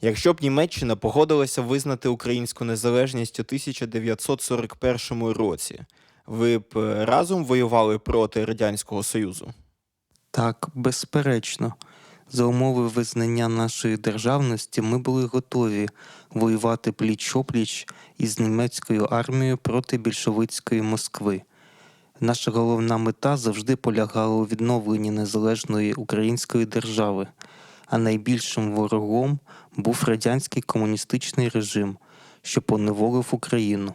Якщо б Німеччина погодилася визнати українську незалежність у 1941 році, ви б е, разом воювали проти Радянського Союзу? Так, безперечно. За умови визнання нашої державності ми були готові воювати пліч-опліч із німецькою армією проти більшовицької Москви. Наша головна мета завжди полягала у відновленні незалежної української держави, а найбільшим ворогом був радянський комуністичний режим, що поневолив Україну.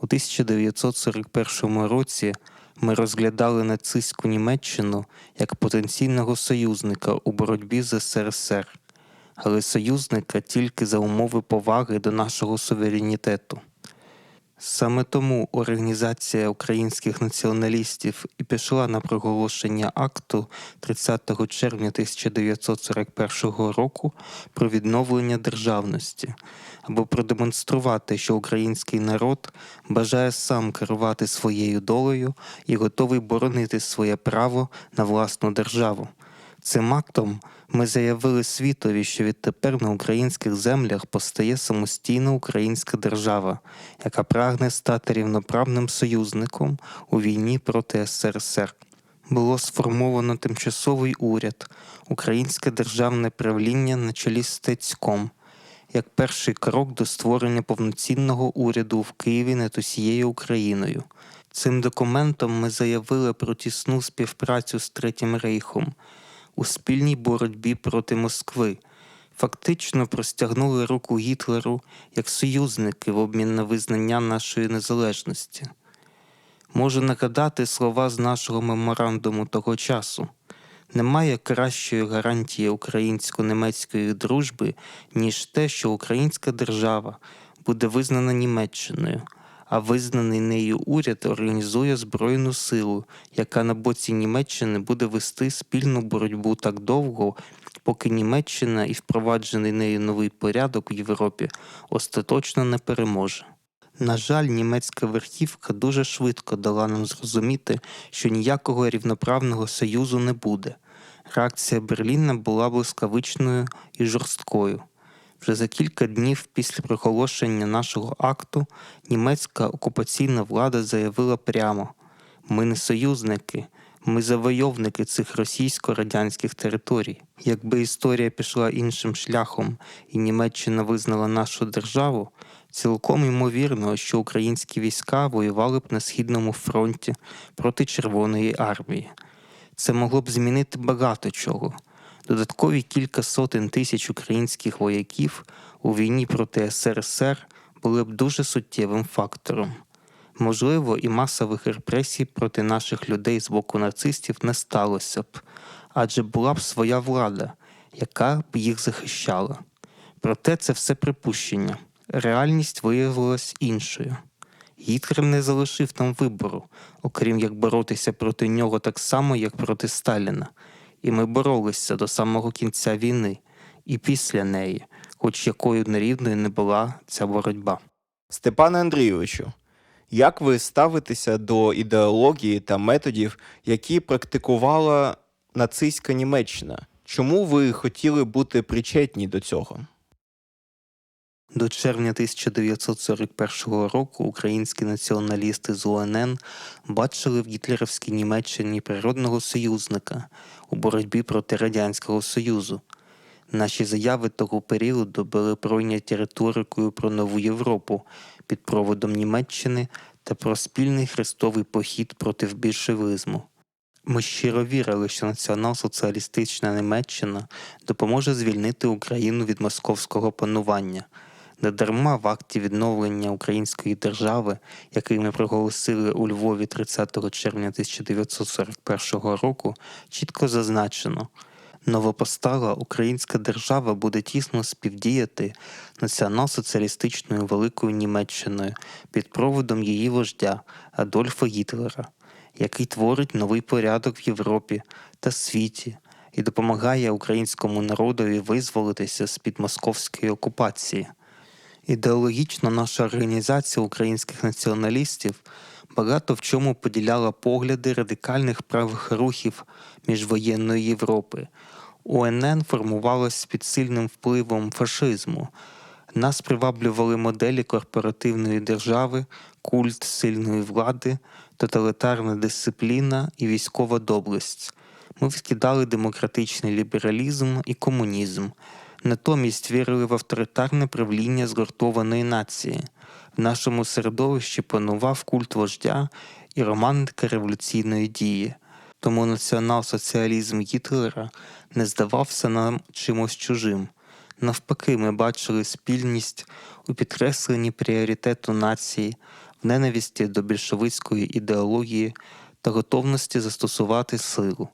У 1941 році ми розглядали нацистську Німеччину як потенційного союзника у боротьбі з СРСР, але союзника тільки за умови поваги до нашого суверенітету. Саме тому Організація українських націоналістів і пішла на проголошення акту 30 червня 1941 року про відновлення державності, аби продемонструвати, що український народ бажає сам керувати своєю долею і готовий боронити своє право на власну державу. Цим актом ми заявили світові, що відтепер на українських землях постає самостійна українська держава, яка прагне стати рівноправним союзником у війні проти СРСР. Було сформовано тимчасовий уряд, українське державне правління на чолі з Стецьком, як перший крок до створення повноцінного уряду в Києві над усією Україною. Цим документом ми заявили про тісну співпрацю з Третім Рейхом у спільній боротьбі проти Москви, фактично простягнули руку Гітлеру як союзники в обмін на визнання нашої незалежності. Можу нагадати слова з нашого меморандуму того часу. Немає кращої гарантії українсько-німецької дружби, ніж те, що українська держава буде визнана Німеччиною, а визнаний нею уряд організує збройну силу, яка на боці Німеччини буде вести спільну боротьбу так довго, поки Німеччина і впроваджений нею новий порядок в Європі остаточно не переможе. На жаль, німецька верхівка дуже швидко дала нам зрозуміти, що ніякого рівноправного союзу не буде. Реакція Берліна була блискавичною і жорсткою. Вже за кілька днів після проголошення нашого акту німецька окупаційна влада заявила прямо: ми не союзники, ми завойовники цих російсько-радянських територій. Якби історія пішла іншим шляхом і Німеччина визнала нашу державу, цілком ймовірно, що українські війська воювали б на східному фронті проти Червоної армії. Це могло б змінити багато чого. Додаткові кілька сотень тисяч українських вояків у війні проти СРСР були б дуже суттєвим фактором. Можливо, і масових репресій проти наших людей з боку нацистів не сталося б, адже була б своя влада, яка б їх захищала. Проте це все припущення. Реальність виявилась іншою. Гітлер не залишив нам вибору, окрім як боротися проти нього так само, як проти Сталіна. І ми боролися до самого кінця війни, і після неї, хоч якою нерівною не була ця боротьба. Степане Андрійовичу, як ви ставитеся до ідеології та методів, які практикувала нацистська Німеччина? Чому ви хотіли бути причетні до цього? До червня 1941 року українські націоналісти з УНН бачили в гітлерівській Німеччині природного союзника у боротьбі проти Радянського Союзу. Наші заяви того періоду були пройняті риторикою про нову Європу під проводом Німеччини та про спільний хрестовий похід проти більшовизму. Ми щиро вірили, що націонал-соціалістична Німеччина допоможе звільнити Україну від московського панування. Недарма в акті відновлення української держави, який ми проголосили у Львові 30 червня 1941 року, чітко зазначено. Новопостала українська держава буде тісно співдіяти націонал-соціалістичною Великою Німеччиною під проводом її вождя Адольфа Гітлера, який творить новий порядок в Європі та світі і допомагає українському народові визволитися з-під московської окупації. Ідеологічно наша організація українських націоналістів багато в чому поділяла погляди радикальних правих рухів міжвоєнної Європи. УНН формувалась під сильним впливом фашизму. Нас приваблювали моделі корпоративної держави, культ сильної влади, тоталітарна дисципліна і військова доблесть. Ми відкидали демократичний лібералізм і комунізм. Натомість вірили в авторитарне правління згуртованої нації. В нашому середовищі панував культ вождя і романтика революційної дії. Тому націонал-соціалізм Гітлера не здавався нам чимось чужим. Навпаки, ми бачили спільність у підкресленні пріоритету нації, в ненависті до більшовицької ідеології та готовності застосувати силу.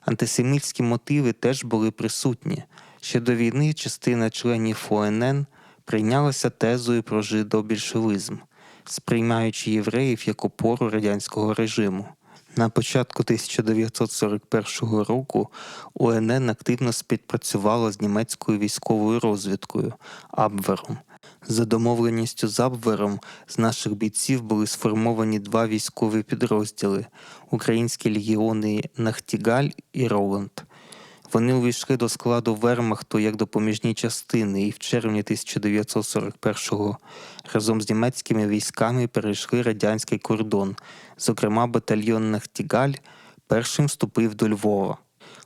Антисемітські мотиви теж були присутні. Ще до війни частина членів ОНН прийнялася тезою про жидобільшовизм, сприймаючи євреїв як опору радянського режиму. На початку 1941 року УНН активно співпрацювала з німецькою військовою розвідкою Абвером. За домовленістю з Абвером з наших бійців були сформовані два військові підрозділи українські легіони Нахтігаль і Роланд. Вони увійшли до складу Вермахту як допоміжні частини і в червні 1941-го разом з німецькими військами перейшли радянський кордон. Зокрема, батальйон Нахтігаль першим вступив до Львова.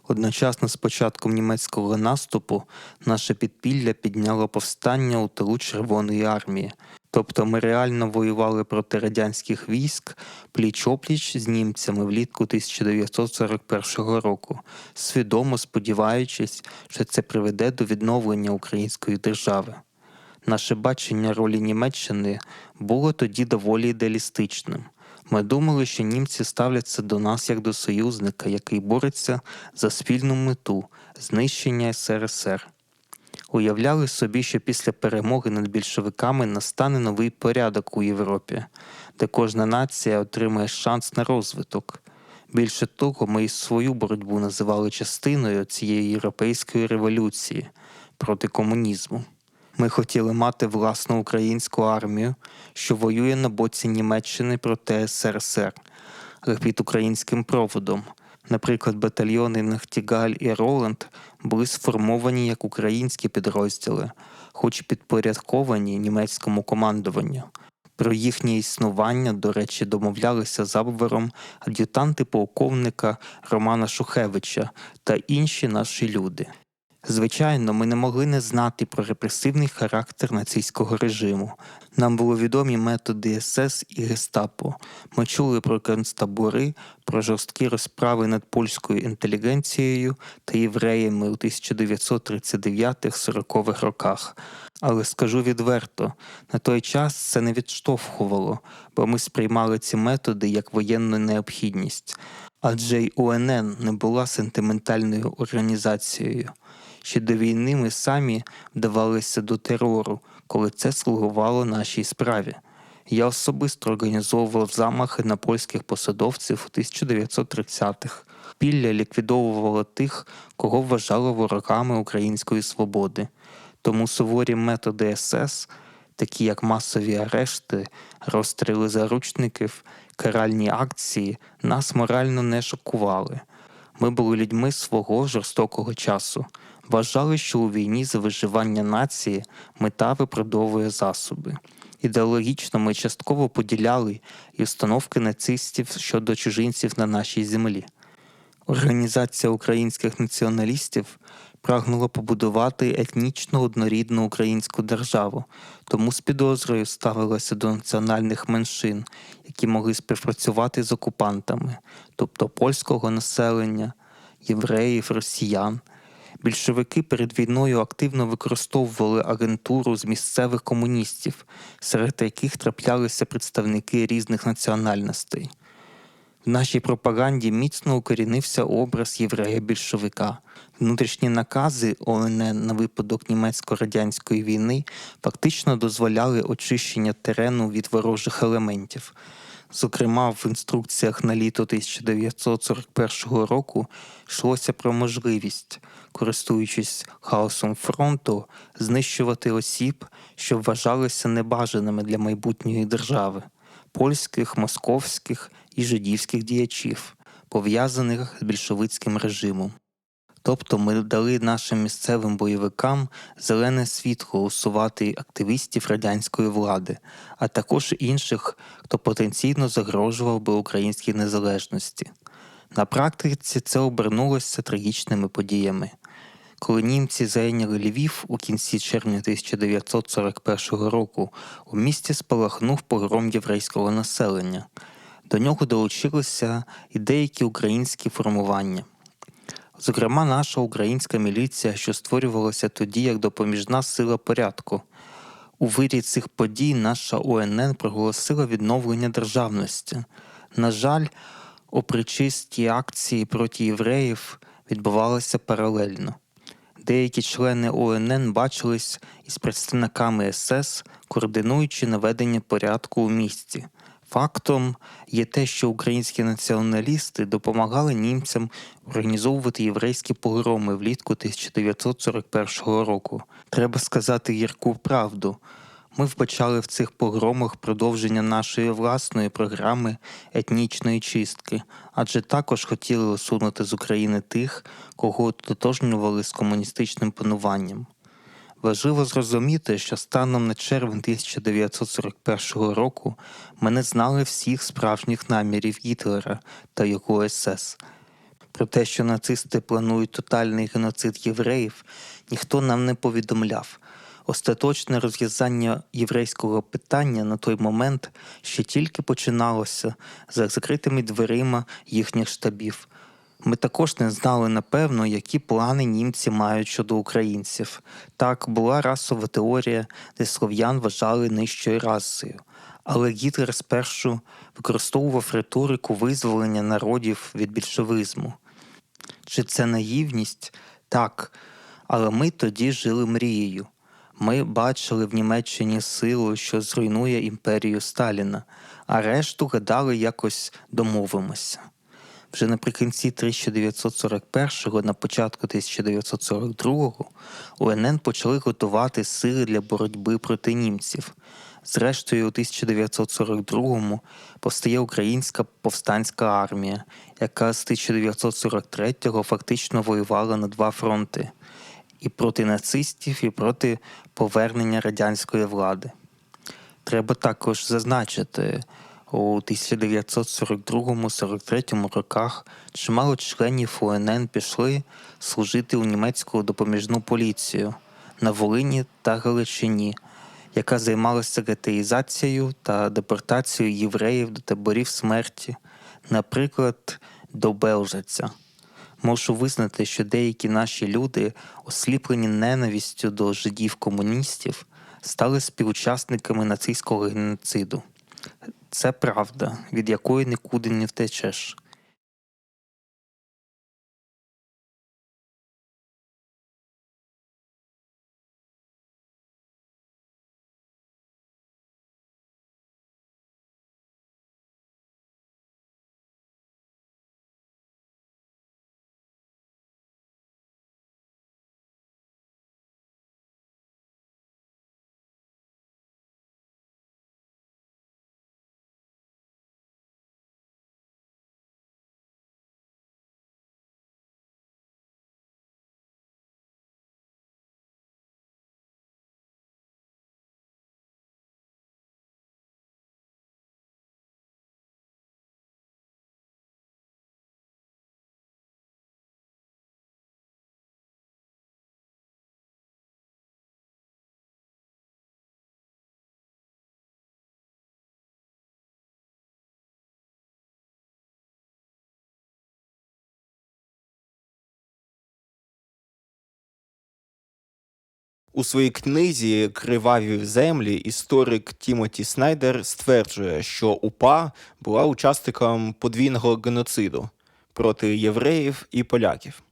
Одночасно з початком німецького наступу наше підпілля підняло повстання у тилу Червоної армії. Тобто ми реально воювали проти радянських військ пліч-опліч з німцями влітку 1941 року, свідомо сподіваючись, що це приведе до відновлення української держави. Наше бачення ролі Німеччини було тоді доволі ідеалістичним. Ми думали, що німці ставляться до нас як до союзника, який бореться за спільну мету знищення СРСР. Уявляли собі, що після перемоги над більшовиками настане новий порядок у Європі, де кожна нація отримає шанс на розвиток. Більше того, ми і свою боротьбу називали частиною цієї європейської революції проти комунізму. Ми хотіли мати власну українську армію, що воює на боці Німеччини проти СРСР, але під українським проводом. Наприклад, батальйони Нахтігаль і Роланд були сформовані як українські підрозділи, хоч підпорядковані німецькому командуванню. Про їхнє існування, до речі, домовлялися з Абвером ад'ютанти полковника Романа Шухевича та інші наші люди. Звичайно, ми не могли не знати про репресивний характер нацистського режиму. Нам було відомі методи СС і Гестапо. Ми чули про концтабори, про жорсткі розправи над польською інтелігенцією та євреями у 1939-40-х роках. Але скажу відверто, на той час це не відштовхувало, бо ми сприймали ці методи як воєнну необхідність. Адже й УНН не була сентиментальною організацією. Ще до війни ми самі вдавалися до терору, коли це слугувало нашій справі. Я особисто організовував замахи на польських посадовців у 1930-х. Пілля ліквідовувала тих, кого вважало ворогами української свободи. Тому суворі методи СС, такі як масові арешти, розстріли заручників, каральні акції, нас морально не шокували. Ми були людьми свого жорстокого часу. Вважали, що у війні за виживання нації мета виправдовує засоби. Ідеологічно ми частково поділяли і установки нацистів щодо чужинців на нашій землі. Організація українських націоналістів прагнула побудувати етнічно однорідну українську державу, тому з підозрою ставилася до національних меншин, які могли співпрацювати з окупантами, тобто польського населення, євреїв, росіян. Більшовики перед війною активно використовували агентуру з місцевих комуністів, серед яких траплялися представники різних національностей. В нашій пропаганді міцно укорінився образ єврея-більшовика. Внутрішні накази ОНН на випадок німецько-радянської війни фактично дозволяли очищення терену від ворожих елементів. Зокрема, в інструкціях на літо 1941 року йшлося про можливість, користуючись хаосом фронту, знищувати осіб, що вважалися небажаними для майбутньої держави польських, московських і жидівських діячів, пов'язаних з більшовицьким режимом. Тобто ми дали нашим місцевим бойовикам зелене світло усувати активістів радянської влади, а також інших, хто потенційно загрожував би українській незалежності. На практиці це обернулося трагічними подіями. Коли німці зайняли Львів у кінці червня 1941 року, у місті спалахнув погром єврейського населення. До нього долучилися і деякі українські формування. Зокрема, наша українська міліція, що створювалася тоді як допоміжна сила порядку. У вирі цих подій наша УНН проголосила відновлення державності. На жаль, опричисті акції проти євреїв відбувалися паралельно. Деякі члени УНН бачились із представниками СС, координуючи наведення порядку у місті. Фактом є те, що українські націоналісти допомагали німцям організовувати єврейські погроми влітку 1941 року. Треба сказати гірку правду. Ми вбачали в цих погромах продовження нашої власної програми етнічної чистки, адже також хотіли усунути з України тих, кого ототожнювали з комуністичним пануванням. Важливо зрозуміти, що станом на червень 1941 року ми не знали всіх справжніх намірів Гітлера та його СС. Про те, що нацисти планують тотальний геноцид євреїв, ніхто нам не повідомляв. Остаточне розв'язання єврейського питання на той момент ще тільки починалося за закритими дверима їхніх штабів. Ми також не знали напевно, які плани німці мають щодо українців. Так, була расова теорія, де слов'ян вважали нижчою расою. Але Гітлер спершу використовував риторику визволення народів від більшовизму. Чи це наївність? Так. Але ми тоді жили мрією. Ми бачили в Німеччині силу, що зруйнує імперію Сталіна, а решту гадали якось домовимося. Вже наприкінці 1941-го, на початку 1942-го УНН почали готувати сили для боротьби проти німців. Зрештою, у 1942-му повстає Українська повстанська армія, яка з 1943-го фактично воювала на два фронти і проти нацистів, і проти повернення радянської влади. Треба також зазначити, у 1942-43 роках чимало членів УНН пішли служити у німецьку допоміжну поліцію на Волині та Галичині, яка займалася гетеїзацією та депортацією євреїв до таборів смерті, наприклад, до Белжаця. Можу визнати, що деякі наші люди, осліплені ненавістю до жидів-комуністів, стали співучасниками нацистського геноциду. Це правда, від якої нікуди не втечеш. У своїй книзі Криваві землі історик Тімоті Снайдер стверджує, що УПА була учасником подвійного геноциду проти євреїв і поляків.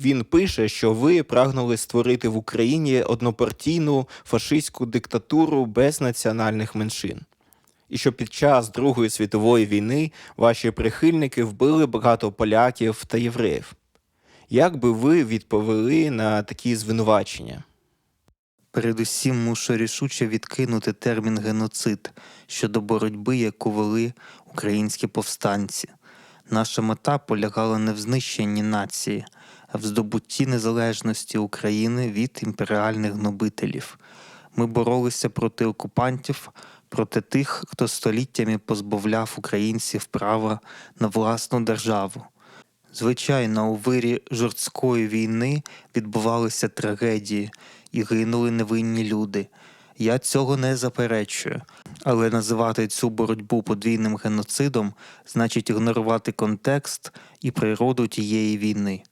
Він пише, що ви прагнули створити в Україні однопартійну фашистську диктатуру без національних меншин. І що під час Другої світової війни ваші прихильники вбили багато поляків та євреїв. Як би ви відповіли на такі звинувачення? Передусім мушу рішуче відкинути термін геноцид щодо боротьби, яку вели українські повстанці. Наша мета полягала не в знищенні нації, а в здобутті незалежності України від імперіальних гнобителів. Ми боролися проти окупантів, проти тих, хто століттями позбавляв українців права на власну державу. Звичайно, у вирі жорсткої війни відбувалися трагедії і гинули невинні люди. Я цього не заперечую, але називати цю боротьбу подвійним геноцидом значить ігнорувати контекст і природу тієї війни.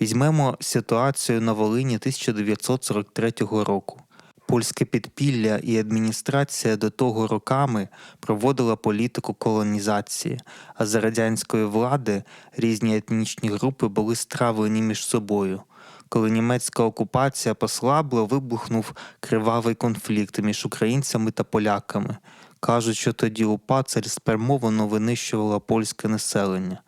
Візьмемо ситуацію на Волині 1943 року. Польське підпілля і адміністрація до того роками проводила політику колонізації, а за радянської влади різні етнічні групи були стравлені між собою. Коли німецька окупація послабла, вибухнув кривавий конфлікт між українцями та поляками. Кажуть, що тоді УПА цілеспрямовано винищувала польське населення.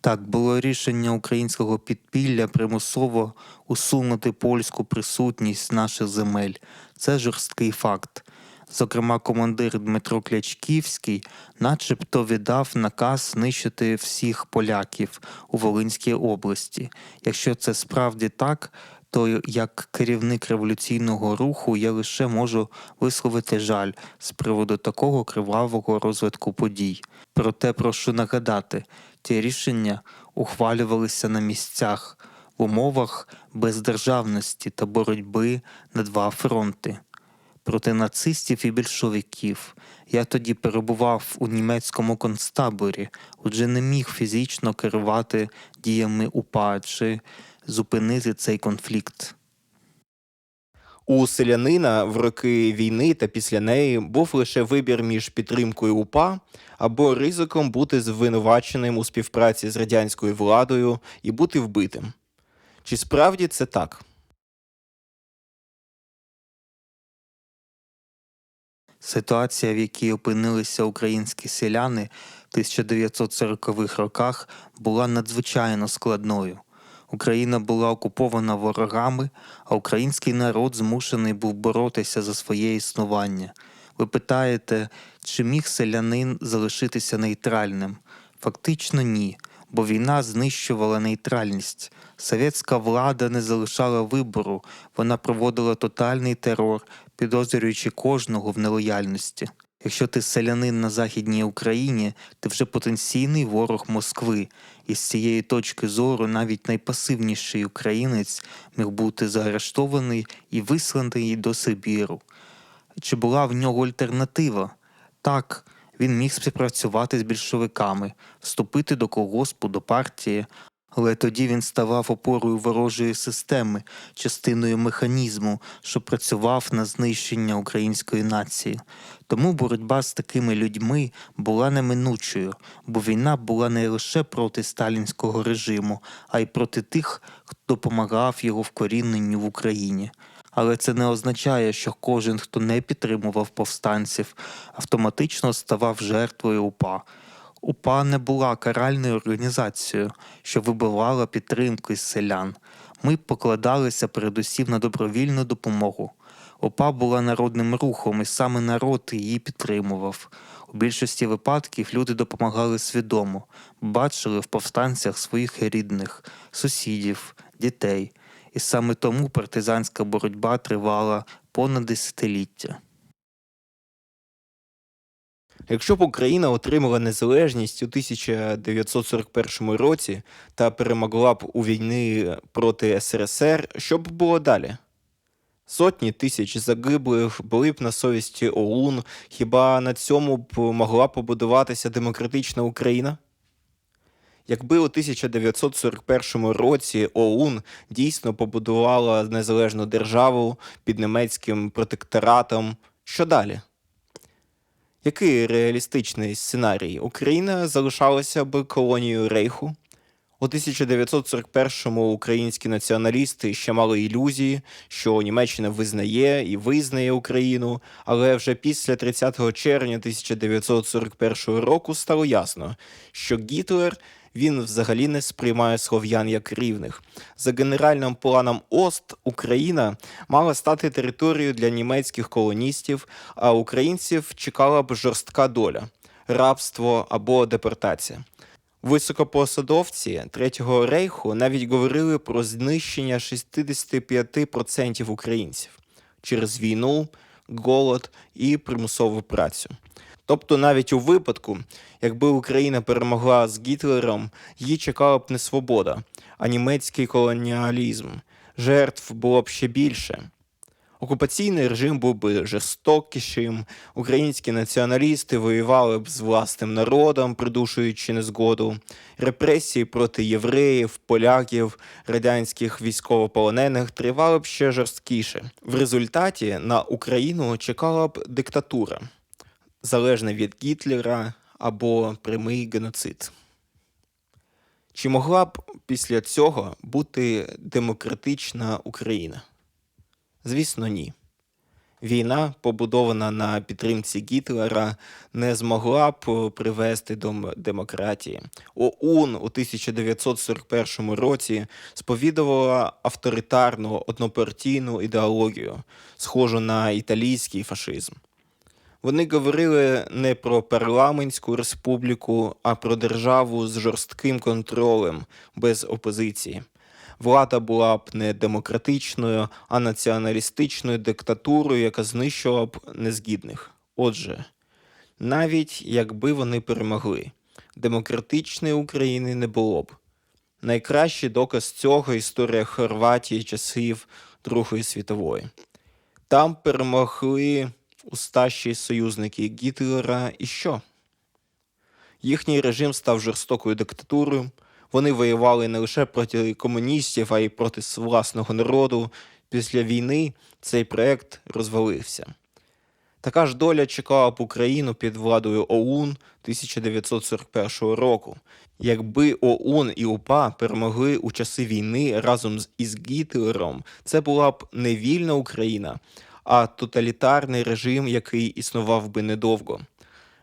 Так, було рішення українського підпілля примусово усунути польську присутність наших земель. Це жорсткий факт. Зокрема, командир Дмитро Клячківський начебто віддав наказ знищити всіх поляків у Волинській області. Якщо це справді так, то як керівник революційного руху я лише можу висловити жаль з приводу такого кривавого розвитку подій. Проте прошу нагадати, ті рішення ухвалювалися на місцях умовах бездержавності та боротьби на два фронти проти нацистів і більшовиків. Я тоді перебував у німецькому концтаборі, отже не міг фізично керувати діями УПА чи зупинити цей конфлікт. У селянина в роки війни та після неї був лише вибір між підтримкою УПА або ризиком бути звинуваченим у співпраці з радянською владою і бути вбитим. Чи справді це так? Ситуація, в якій опинилися українські селяни в 1940-х роках, була надзвичайно складною. Україна була окупована ворогами, а український народ змушений був боротися за своє існування. Ви питаєте, чи міг селянин залишитися нейтральним? Фактично ні, бо війна знищувала нейтральність. Совєтська влада не залишала вибору, вона проводила тотальний терор, підозрюючи кожного в нелояльності. Якщо ти селянин на Західній Україні, ти вже потенційний ворог Москви, і з цієї точки зору навіть найпасивніший українець міг бути заарештований і висланий до Сибіру. Чи була в нього альтернатива? Так, він міг співпрацювати з більшовиками, вступити до колгоспу, до партії, але тоді він ставав опорою ворожої системи, частиною механізму, що працював на знищення української нації. Тому боротьба з такими людьми була неминучою, бо війна була не лише проти сталінського режиму, а й проти тих, хто допомагав його вкоріненню в Україні. Але це не означає, що кожен, хто не підтримував повстанців, автоматично ставав жертвою УПА. УПА не була каральною організацією, що вибивала підтримку із селян. Ми покладалися передусім на добровільну допомогу. ОПА була народним рухом, і саме народ її підтримував. У більшості випадків люди допомагали свідомо, бачили в повстанцях своїх рідних, сусідів, дітей. І саме тому партизанська боротьба тривала понад десятиліття. Якщо б Україна отримала незалежність у 1941 році та перемогла б у війни проти СРСР, що б було далі? Сотні тисяч загиблих були б на совісті ОУН. Хіба на цьому б могла побудуватися демократична Україна? Якби у 1941 році ОУН дійсно побудувала незалежну державу під німецьким протекторатом, що далі? Який реалістичний сценарій? Україна залишалася б колонією Рейху. У 1941-му українські націоналісти ще мали ілюзії, що Німеччина визнає і визнає Україну, але вже після 30 червня 1941 року стало ясно, що Гітлер він взагалі не сприймає слов'ян як рівних. За генеральним планом Ост Україна мала стати територією для німецьких колоністів, а українців чекала б жорстка доля рабство або депортація. Високопосадовці Третього рейху навіть говорили про знищення 65% українців через війну, голод і примусову працю. Тобто, навіть у випадку, якби Україна перемогла з Гітлером, її чекала б не свобода, а німецький колоніалізм. Жертв було б ще більше. Окупаційний режим був би жорстокішим, українські націоналісти воювали б з власним народом, придушуючи незгоду, репресії проти євреїв, поляків, радянських військовополонених тривали б ще жорсткіше. В результаті на Україну чекала б диктатура, залежна від Гітлера або прямий геноцид. Чи могла б після цього бути демократична Україна? Звісно, ні. Війна, побудована на підтримці Гітлера, не змогла б привести до демократії. ОУН у 1941 році сповідувала авторитарну однопартійну ідеологію, схожу на італійський фашизм. Вони говорили не про парламентську республіку, а про державу з жорстким контролем, без опозиції. Влада була б не демократичною, а націоналістичною диктатурою, яка знищувала б незгідних. Отже, навіть якби вони перемогли, демократичної України не було б. Найкращий доказ цього історія Хорватії часів Другої світової. Там перемогли устащі союзники Гітлера і що? Їхній режим став жорстокою диктатурою. Вони воювали не лише проти комуністів, а й проти власного народу. Після війни цей проект розвалився. Така ж доля чекала б Україну під владою ОУН 1941 року. Якби ОУН і УПА перемогли у часи війни разом із Гітлером, це була б не вільна Україна, а тоталітарний режим, який існував би недовго.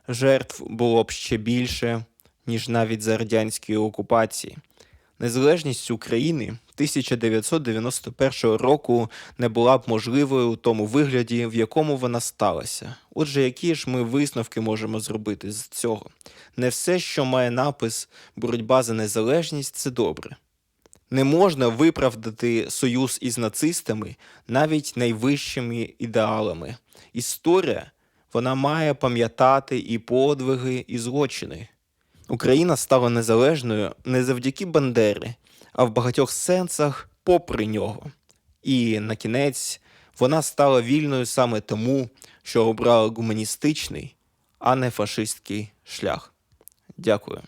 Жертв було б ще більше, ніж навіть за радянської окупації. Незалежність України 1991 року не була б можливою у тому вигляді, в якому вона сталася. Отже, які ж ми висновки можемо зробити з цього? Не все, що має напис боротьба за незалежність, це добре. Не можна виправдати союз із нацистами навіть найвищими ідеалами. Історія вона має пам'ятати і подвиги, і злочини. Україна стала незалежною не завдяки Бандери, а в багатьох сенсах попри нього. І на кінець вона стала вільною саме тому, що обрала гуманістичний, а не фашистський шлях. Дякую.